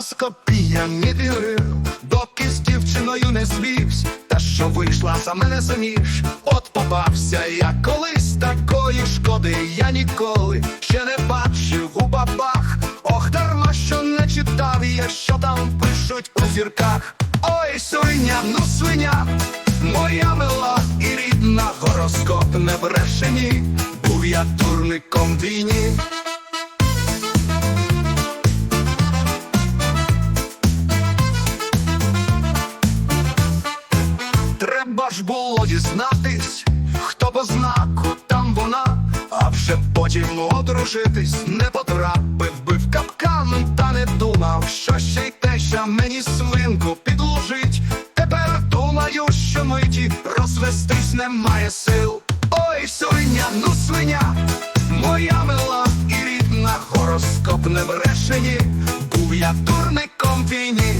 гороскопі я не доки з дівчиною не звівсь, та що вийшла за мене заміж, от попався я колись такої шкоди, я ніколи ще не бачив у бабах. Ох, дарма, що не читав я, що там пишуть у зірках. Ой, свиня, ну свиня, моя мила і рідна гороскоп не бреше ні, був я дурником в війні. Дізнатись, хто по знаку там вона, а вже потім одружитись, не потрапив би в капкан, та не думав, що ще й теща мені свинку підложить. Тепер думаю, що миті розвестись немає сил. Ой, свиня, ну свиня, моя мила і рідна гороскоп не бреше ні, був я дурником війні.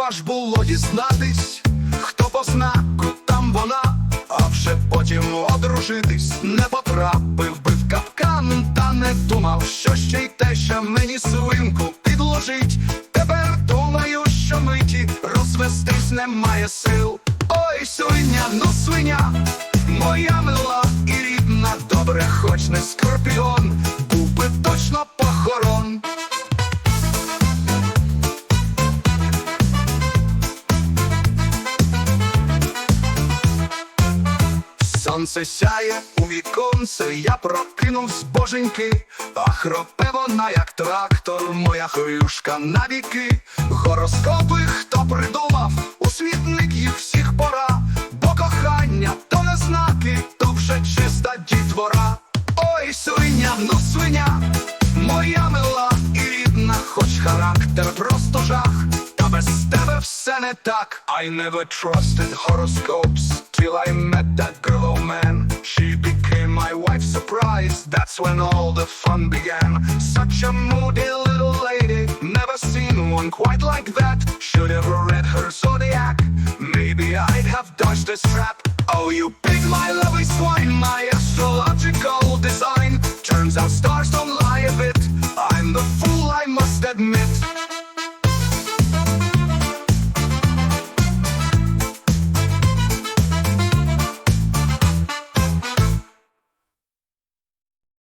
Треба ж було дізнатись, хто по знаку там вона, а вже потім одружитись, не потрапив би в капкан, та не думав, що ще й те, що мені свинку підложить. Тепер думаю, що миті розвестись немає сил. Ой, свиня, ну свиня, моя мила і рідна, добре, хоч не скорпіон, Сонце сяє у віконце, я прокинув боженьки, а хропе вона, як трактор, моя хвюшка навіки. Гороскопи, хто придумав, все it так. I never trusted horoscopes till I met that girl, oh man. She became my wife, surprise. That's when all the fun began. Such a moody little lady, never seen one quite like that. Should have read her zodiac. Maybe I'd have dodged this trap. Oh, you pig, my lovely swine, my astrological design. Turns out stars don't lie a bit. I'm the fool, I must admit.